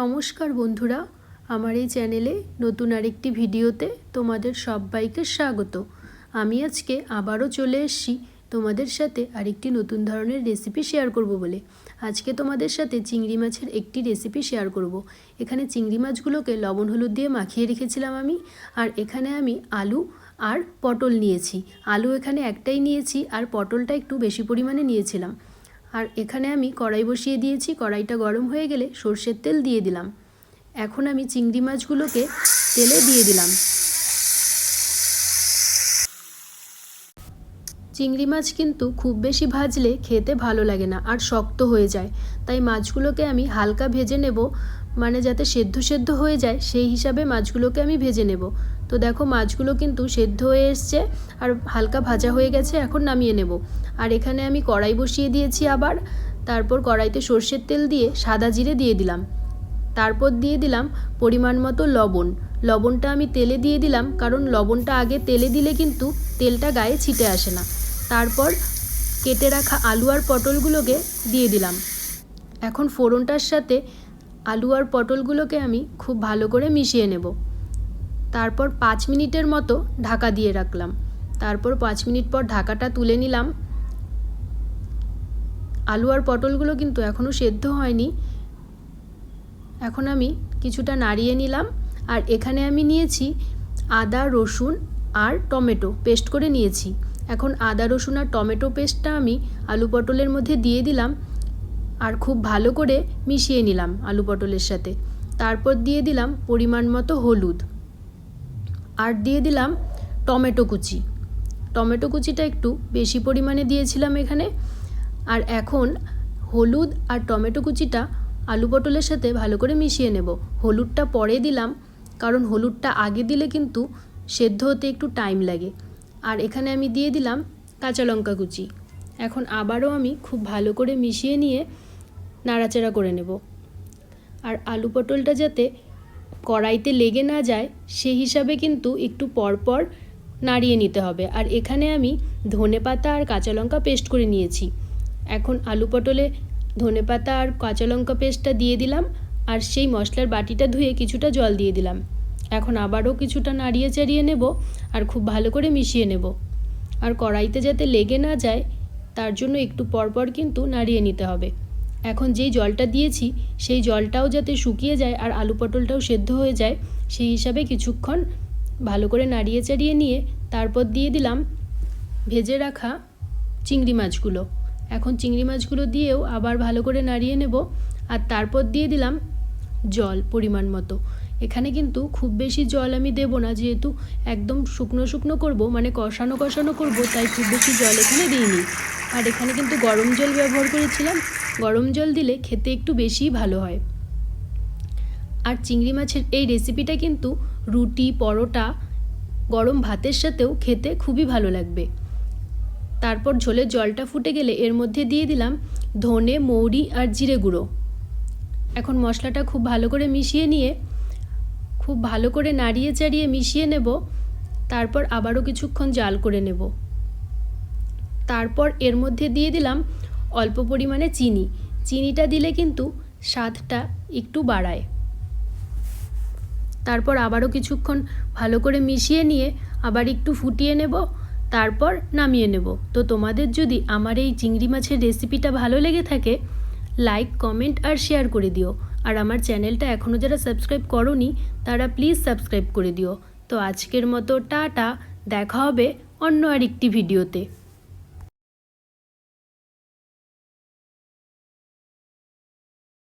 নমস্কার বন্ধুরা, আমার এই চ্যানেলে নতুন আরেকটি ভিডিওতে তোমাদের সবাইকে স্বাগত। আমি আজকে আবারও চলে এসেছি তোমাদের সাথে আরেকটি নতুন ধরনের রেসিপি শেয়ার করব বলে। আজকে তোমাদের সাথে চিংড়ি মাছের একটি রেসিপি শেয়ার করব। এখানে চিংড়ি মাছগুলোকে লবণ হলুদ দিয়ে মাখিয়ে রেখেছিলাম আমি, আর এখানে আমি আলু আর পটল নিয়েছি। আলু এখানে একটাই নিয়েছি, আর পটলটা একটু বেশি পরিমাণে নিয়েছিলাম। আর এখানে আমি কড়াই বসিয়ে দিয়েছি, কড়াইটা গরম হয়ে গেলে সর্ষের তেল দিয়ে দিলাম। এখন আমি চিংড়ি মাছগুলোকে তেলে দিয়ে দিলাম। চিংড়ি মাছ কিন্তু খুব বেশি ভাজলে খেতে ভালো লাগে না আর শক্ত হয়ে যায়। তাই মাছগুলোকে আমি হালকা ভেজে নেব মানে যাতে সেদ্ধ সেদ্ধ হয়ে যায়, সেই হিসাবে মাছগুলোকে আমি ভেজে নেব। তো দেখো মাছগুলো কিন্তু সেদ্ধ হয়ে এসছে আর হালকা ভাজা হয়ে গেছে, এখন নামিয়ে নেব। আর এখানে আমি কড়াই বসিয়ে দিয়েছি আবার, তারপর কড়াইতে সর্ষের তেল দিয়ে সাদা জিরে দিয়ে দিলাম। তারপর দিয়ে দিলাম পরিমাণ মতো লবণ। লবণটা আমি তেলে দিয়ে দিলাম, কারণ লবণটা আগে তেলে দিলে কিন্তু তেলটা গায়ে ছিটে আসে না। তারপর কেটে রাখা আলু আর পটলগুলোকে দিয়ে দিলাম। এখন ফোড়নটার সাথে আলু আর পটলগুলোকে আমি খুব ভালো করে মিশিয়ে নেব। তারপর পাঁচ মিনিটের মতো ঢাকা দিয়ে রাখলাম। তারপর পাঁচ মিনিট পর ঢাকাটা তুলে নিলাম। আলু আর পটলগুলো কিন্তু এখনও সেদ্ধ হয়নি। এখন আমি কিছুটা নাড়িয়ে নিলাম আর এখানে আমি নিয়েছি আদা, রসুন আর টমেটো পেস্ট করে নিয়েছি। এখন আদা, রসুন আর টমেটো পেস্টটা আমি আলু পটলের মধ্যে দিয়ে দিলাম আর খুব ভালো করে মিশিয়ে নিলাম আলু পটলের সাথে। তারপর দিয়ে দিলাম পরিমাণ মতো হলুদ। আর দিয়ে দিলাম টমেটো কুচি। টমেটো কুচিটা একটু বেশি পরিমাণে দিয়েছিলাম এখানে। আর এখন হলুদ আর টমেটো কুচিটা আলু পটলের সাথে ভালো করে মিশিয়ে নেব। হলুদটা পরে দিলাম, কারণ হলুদটা আগে দিলে কিন্তু সেদ্ধ হতে একটু টাইম লাগে। আর এখানে আমি দিয়ে দিলাম কাঁচা লঙ্কা কুচি। এখন আবারও আমি খুব ভালো করে মিশিয়ে নিয়ে নাড়াচাড়া করে নেব। আর আলু পটলটা যাতে কড়াইতে লেগে না যায় সেই হিসাবে কিন্তু একটু পরপর নাড়িয়ে নিতে হবে। আর এখানে আমি ধনে পাতা আর কাঁচা লঙ্কা পেস্ট করে নিয়েছি। এখন আলু পটলে ধনে পাতা আর কাঁচা লঙ্কা পেস্টটা দিয়ে দিলাম আর সেই মশলার বাটিটা ধুয়ে কিছুটা জল দিয়ে দিলাম। এখন আবারও কিছুটা নাড়িয়ে চাড়িয়ে নেব আর খুব ভালো করে মিশিয়ে নেব। আর কড়াইতে যাতে লেগে না যায়, তার জন্য একটু পরপর কিন্তু নাড়িয়ে নিতে হবে। এখন যেই জলটা দিয়েছি, সেই জলটাও যাতে শুকিয়ে যায় আর আলু পটলটাও সেদ্ধ হয়ে যায়, সেই হিসাবে কিছুক্ষণ ভালো করে নাড়িয়ে চাড়িয়ে নিয়ে তারপর দিয়ে দিলাম ভেজে রাখা চিংড়ি মাছগুলো। এখন চিংড়ি মাছগুলো দিয়েও আবার ভালো করে নাড়িয়ে নেব আর তারপর দিয়ে দিলাম জল পরিমাণ মতো। এখানে কিন্তু খুব বেশি জল আমি দেব না, যেহেতু একদম শুকনো শুকনো করব মানে কষানো কষানো করব, তাই খুব বেশি জল এখানে দিইনি। আর এখানে কিন্তু গরম জল ব্যবহার করেছিলাম, গরম জল দিলে খেতে একটু বেশিই ভালো হয়। আর চিংড়ি মাছের এই রেসিপিটা কিন্তু রুটি, পরোটা, গরম ভাতের সাথেও খেতে খুবই ভালো লাগবে। তারপর ঝোলের জলটা ফুটে গেলে এর মধ্যে দিয়ে দিলাম ধনে, মৌরি আর জিরে গুঁড়ো। এখন মশলাটা খুব ভালো করে মিশিয়ে নিয়ে খুব ভালো করে নাড়িয়ে চাড়িয়ে মিশিয়ে নেব, তারপর আবারও কিছুক্ষণ জাল করে নেব। তারপর এর মধ্যে দিয়ে দিলাম অল্প পরিমাণে চিনি। চিনিটা দিলে কিন্তু স্বাদটা একটু বাড়ায়। তারপর আবারও কিছুক্ষণ ভালো করে মিশিয়ে নিয়ে আবার একটু ফুটিয়ে নেব, তারপর নামিয়ে নেব। তো তোমাদের যদি আমার এই চিংড়ি মাছের রেসিপিটা ভালো লেগে থাকে লাইক কমেন্ট আর শেয়ার করে দিও। আর আমার চ্যানেলটা এখনও যারা সাবস্ক্রাইব করনি, তারা প্লিজ সাবস্ক্রাইব করে দিও। তো আজকের মতো টাটা, দেখা হবে অন্য আরেকটি ভিডিওতে।